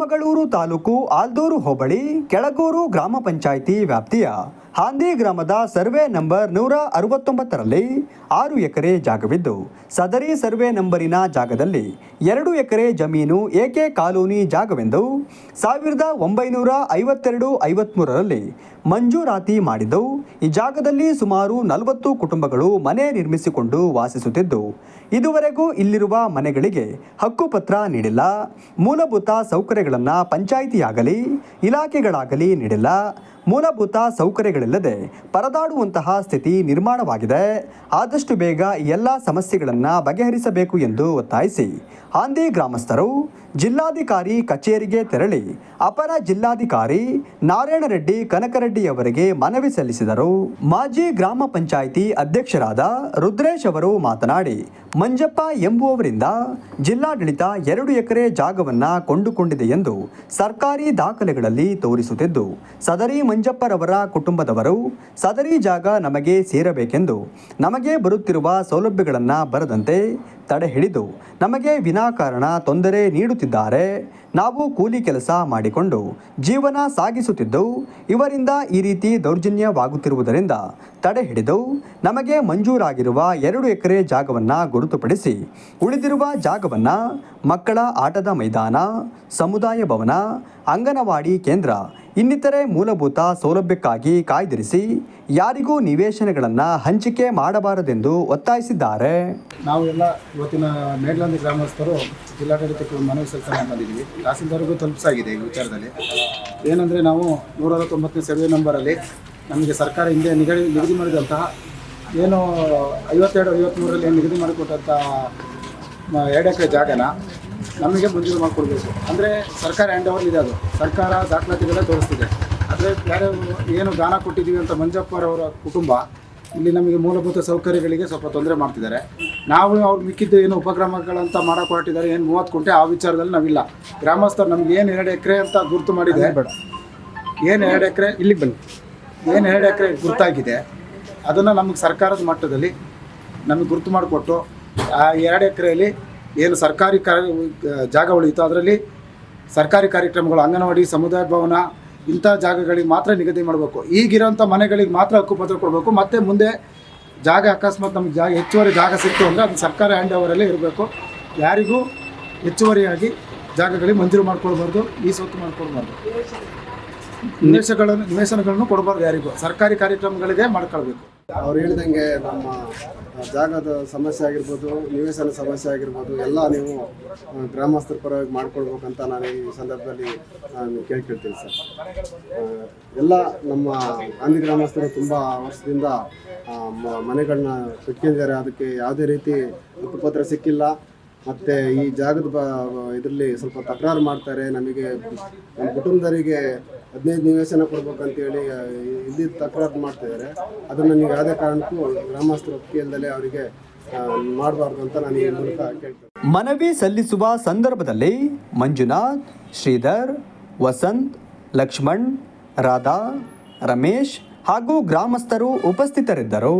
ಚಿಕ್ಕಮಗಳೂರು ತಾಲೂಕು ಆಲ್ದೂರು ಹೋಬಳಿ ಕೆಳಗೂರು ಗ್ರಾಮ ಪಂಚಾಯಿತಿ ವ್ಯಾಪ್ತಿಯ ಹಾಂದಿ ಗ್ರಾಮದ ಸರ್ವೆ ನಂಬರ್ ನೂರ ಅರವತ್ತೊಂಬತ್ತರಲ್ಲಿ ಆರು ಎಕರೆ ಜಾಗವಿದ್ದು, ಸದರಿ ಸರ್ವೆ ನಂಬರಿನ ಜಾಗದಲ್ಲಿ ಎರಡು ಎಕರೆ ಜಮೀನು ಏಕೆ ಕಾಲೋನಿ ಜಾಗವೆಂದು ಸಾವಿರದ ಒಂಬೈನೂರ ಐವತ್ತೆರಡು ಐವತ್ಮೂರರಲ್ಲಿ ಮಂಜೂರಾತಿ ಮಾಡಿದ್ದು, ಈ ಜಾಗದಲ್ಲಿ ಸುಮಾರು ನಲವತ್ತು ಕುಟುಂಬಗಳು ಮನೆ ನಿರ್ಮಿಸಿಕೊಂಡು ವಾಸಿಸುತ್ತಿದ್ದು, ಇದುವರೆಗೂ ಇಲ್ಲಿರುವ ಮನೆಗಳಿಗೆ ಹಕ್ಕುಪತ್ರ ನೀಡಿಲ್ಲ, ಮೂಲಭೂತ ಸೌಕರ್ಯಗಳನ್ನು ಪಂಚಾಯಿತಿಯಾಗಲಿ, ಇಲಾಖೆಗಳಾಗಲಿ ನೀಡಿಲ್ಲ ಮೂಲಭೂತ ಸೌಕರ್ಯಗಳಿಲ್ಲದೆ ಪರದಾಡುವಂತಹ ಸ್ಥಿತಿ ನಿರ್ಮಾಣವಾಗಿದೆ. ಆದಷ್ಟು ಬೇಗ ಎಲ್ಲ ಸಮಸ್ಯೆಗಳನ್ನು ಬಗೆಹರಿಸಬೇಕು ಎಂದು ಒತ್ತಾಯಿಸಿ. ಆಂದಿ ಗ್ರಾಮಸ್ಥರು ಜಿಲ್ಲಾಧಿಕಾರಿ ಕಚೇರಿಗೆ ತೆರಳಿ ಅಪರ ಜಿಲ್ಲಾಧಿಕಾರಿ ನಾರಾಯಣ ರೆಡ್ಡಿ ಕನಕರೆಡ್ಡಿ ಅವರಿಗೆ ಮನವಿ ಸಲ್ಲಿಸಿದರು. ಮಾಜಿ ಗ್ರಾಮ ಪಂಚಾಯಿತಿ ಅಧ್ಯಕ್ಷರಾದ ರುದ್ರೇಶ್ ಅವರು ಮಾತನಾಡಿ, ಮಂಜಪ್ಪ ಎಂಬುವವರಿಂದ ಜಿಲ್ಲಾಡಳಿತ ಎರಡು ಎಕರೆ ಜಾಗವನ್ನ ಕೊಂಡುಕೊಂಡಿದೆ ಎಂದು ಸರ್ಕಾರಿ ದಾಖಲೆಗಳಲ್ಲಿ ತೋರಿಸುತ್ತಿದ್ದು, ಸದರಿ ಮಂಜಪ್ಪರವರ ಕುಟುಂಬದವರು ಸದರಿ ಜಾಗ ನಮಗೆ ಸೇರಬೇಕೆಂದು ನಮಗೆ ಬರುತ್ತಿರುವ ಸೌಲಭ್ಯಗಳನ್ನು ಬರದಂತೆ ತಡೆ ಹಿಡಿದು ನಮಗೆ ವಿನಾಕಾರಣ ತೊಂದರೆ ನೀಡುತ್ತಿದ್ದಾರೆ. ನಾವು ಕೂಲಿ ಕೆಲಸ ಮಾಡಿಕೊಂಡು ಜೀವನ ಸಾಗಿಸುತ್ತಿದ್ದು ಇವರಿಂದ ಈ ರೀತಿ ದೌರ್ಜನ್ಯವಾಗುತ್ತಿರುವುದರಿಂದ ತಡೆ ಹಿಡಿದು ನಮಗೆ ಮಂಜೂರಾಗಿರುವ ಎರಡು ಎಕರೆ ಜಾಗವನ್ನು ಗುರುತುಪಡಿಸಿ ಉಳಿದಿರುವ ಜಾಗವನ್ನು ಮಕ್ಕಳ ಆಟದ ಮೈದಾನ, ಸಮುದಾಯ ಭವನ, ಅಂಗನವಾಡಿ ಕೇಂದ್ರ ಇನ್ನಿತರೆ ಮೂಲಭೂತ ಸೌಲಭ್ಯಕ್ಕಾಗಿ ಕಾಯ್ದಿರಿಸಿ ಯಾರಿಗೂ ನಿವೇಶನಗಳನ್ನು ಹಂಚಿಕೆ ಮಾಡಬಾರದೆಂದು ಒತ್ತಾಯಿಸಿದ್ದಾರೆ. ನಾವು ಎಲ್ಲ ಇವತ್ತಿನ ಮೇಡ್ಲಂದಿ ಗ್ರಾಮಸ್ಥರು ಜಿಲ್ಲಾಡಳಿತಕ್ಕೆ ಮನವಿ ಸಲ್ಲಿಸಲು ಬಂದಿದ್ದೀವಿ. ತಹಸೀಲ್ದಾರ್ಗೂ ತಲುಪಿಸಾಗಿದೆ ಈ ವಿಚಾರದಲ್ಲಿ. ಏನಂದರೆ ನಾವು ನೂರ ಅರವತ್ತೊಂಬತ್ತನೇ ಸರ್ವೆ ನಂಬರಲ್ಲಿ ನಮಗೆ ಸರ್ಕಾರ ಹಿಂದೆ ನಿಗದಿ ನಿಗದಿ ಮಾಡಿದಂತಹ ಏನು ಐವತ್ತೆರಡು ಐವತ್ತ್ಮೂರರಲ್ಲಿ ನಿಗದಿ ಮಾಡಿಕೊಟ್ಟಂಥ ಎರಡು ಎಕರೆ ಜಾಗನ ನಮಗೆ ಮಂಜೂರು ಮಾಡಿಕೊಡ್ಬೇಕು ಅಂದರೆ ಸರ್ಕಾರ ಹ್ಯಾಂಡ್ ಓವರ್ ಇದೆ ಅದು. ಸರ್ಕಾರ ದಾಖಲಾತಿಗಳೇ ತೋರಿಸ್ತಿದೆ. ಆದರೆ ಬೇರೆ ಏನು ದಾನ ಕೊಟ್ಟಿದ್ದೀವಿ ಅಂತ ಮಂಜಪ್ಪರವರ ಕುಟುಂಬ ಇಲ್ಲಿ ನಮಗೆ ಮೂಲಭೂತ ಸೌಕರ್ಯಗಳಿಗೆ ಸ್ವಲ್ಪ ತೊಂದರೆ ಮಾಡ್ತಿದ್ದಾರೆ. ನಾವು ಅವ್ರು ಮಿಕ್ಕಿದ್ದು ಏನು ಉಪಕ್ರಮಗಳಂತ ಮಾಡಕ್ಕೆ ಹೊರಟಿದ್ದಾರೆ ಏನು ಮೂವತ್ತು ಕುಂಟೆ ಆ ವಿಚಾರದಲ್ಲಿ ನಾವಿಲ್ಲ. ಗ್ರಾಮಸ್ಥರು ನಮ್ಗೆ ಏನು ಎರಡು ಎಕರೆ ಅಂತ ಗುರುತು ಮಾಡಿದೆ ಏನು ಎರಡು ಎಕರೆ ಇಲ್ಲಿಗೆ ಬನ್ನಿ. ಏನು ಎರಡು ಎಕರೆ ಗುರುತಾಗಿದೆ ಅದನ್ನು ನಮಗೆ ಸರ್ಕಾರದ ಮಟ್ಟದಲ್ಲಿ ನಮಗೆ ಗುರುತು ಮಾಡಿಕೊಟ್ಟು ಆ ಎರಡು ಎಕರೆಯಲ್ಲಿ ಏನು ಸರ್ಕಾರಿ ಕಾರ್ಯ ಜಾಗ ಉಳಿಯಿತು ಅದರಲ್ಲಿ ಸರ್ಕಾರಿ ಕಾರ್ಯಕ್ರಮಗಳು, ಅಂಗನವಾಡಿ, ಸಮುದಾಯ ಭವನ, ಇಂಥ ಜಾಗಗಳಿಗೆ ಮಾತ್ರ ನಿಗದಿ ಮಾಡಬೇಕು. ಈಗಿರೋಂಥ ಮನೆಗಳಿಗೆ ಮಾತ್ರ ಹಕ್ಕುಪತ್ರ ಕೊಡಬೇಕು. ಮತ್ತು ಮುಂದೆ ಜಾಗ ಅಕಸ್ಮಾತ್ ನಮ್ಗೆ ಜಾಗ, ಹೆಚ್ಚುವರಿ ಜಾಗ ಸಿಕ್ತು ಅಂದರೆ ಅದು ಸರ್ಕಾರ ಹ್ಯಾಂಡ್ ಓವರಲ್ಲೇ ಇರಬೇಕು. ಯಾರಿಗೂ ಹೆಚ್ಚುವರಿಯಾಗಿ ಜಾಗಗಳಿಗೆ ಮಂಜೂರು ಮಾಡ್ಕೊಳ್ಬಾರ್ದು, ಈ ಸ್ವತ್ತು ಮಾಡ್ಕೊಳ್ಬಾರ್ದು. ನಿವೇಶಗಳನ್ನು ನಿವೇಶನಗಳನ್ನು ಕೊಡಬಾರ್ದು ಯಾರಿಗೂ. ಸರ್ಕಾರಿ ಕಾರ್ಯಕ್ರಮಗಳಿಗೆ ಮಾಡ್ಕೊಳ್ಬೇಕು. ಅವ್ರು ಹೇಳ್ದಂಗೆ ನಮ್ಮ ಜಾಗದ ಸಮಸ್ಯೆ ಆಗಿರ್ಬೋದು, ನಿವೇಶನ ಸಮಸ್ಯೆ ಆಗಿರ್ಬೋದು, ಎಲ್ಲ ನೀವು ಗ್ರಾಮಸ್ಥರ ಪರವಾಗಿ ಮಾಡ್ಕೊಳ್ಬೇಕಂತ ನಾನು ಈ ಸಂದರ್ಭದಲ್ಲಿ ನಾನು ಕೇಳ್ಕೊಳ್ತೀನಿ ಸರ್. ಎಲ್ಲ ನಮ್ಮ ಗಾಂಧಿ ಗ್ರಾಮಸ್ಥರು ತುಂಬ ವರ್ಷದಿಂದ ಮನೆಗಳನ್ನ ಕಟ್ಕೊಂಡಿದ್ದಾರೆ ಅದಕ್ಕೆ ಯಾವುದೇ ರೀತಿ ಹಕ್ಕುಪತ್ರ ಸಿಕ್ಕಿಲ್ಲ. ಮತ್ತು ಈ ಜಾಗದ ಬ, ಇದರಲ್ಲಿ ಸ್ವಲ್ಪ ತಕರಾರು ಮಾಡ್ತಾರೆ. ನಮಗೆ ನಮ್ಮ ಕುಟುಂಬದವರಿಗೆ ಹದಿನೈದು ನಿವೇಶನ ಕೊಡ್ಬೇಕಂತೇಳಿ ಇಲ್ಲಿ ತಕರಾರು ಮಾಡ್ತಿದ್ದಾರೆ. ಅದನ್ನು ನೀವು ಯಾವುದೇ ಕಾರಣಕ್ಕೂ ಗ್ರಾಮಸ್ಥರ ಒಪ್ಪಿಗೆಲ್ದಲೇ ಅವರಿಗೆ ಮಾಡಬಾರ್ದು ಅಂತ ನಾನು ಈ ಮೂಲಕ ಮನವಿ ಸಲ್ಲಿಸುವ ಸಂದರ್ಭದಲ್ಲಿ ಮಂಜುನಾಥ್, ಶ್ರೀಧರ್, ವಸಂತ್, ಲಕ್ಷ್ಮಣ್, ರಾಧಾ, ರಮೇಶ್ ಹಾಗೂ ಗ್ರಾಮಸ್ಥರು ಉಪಸ್ಥಿತರಿದ್ದರು.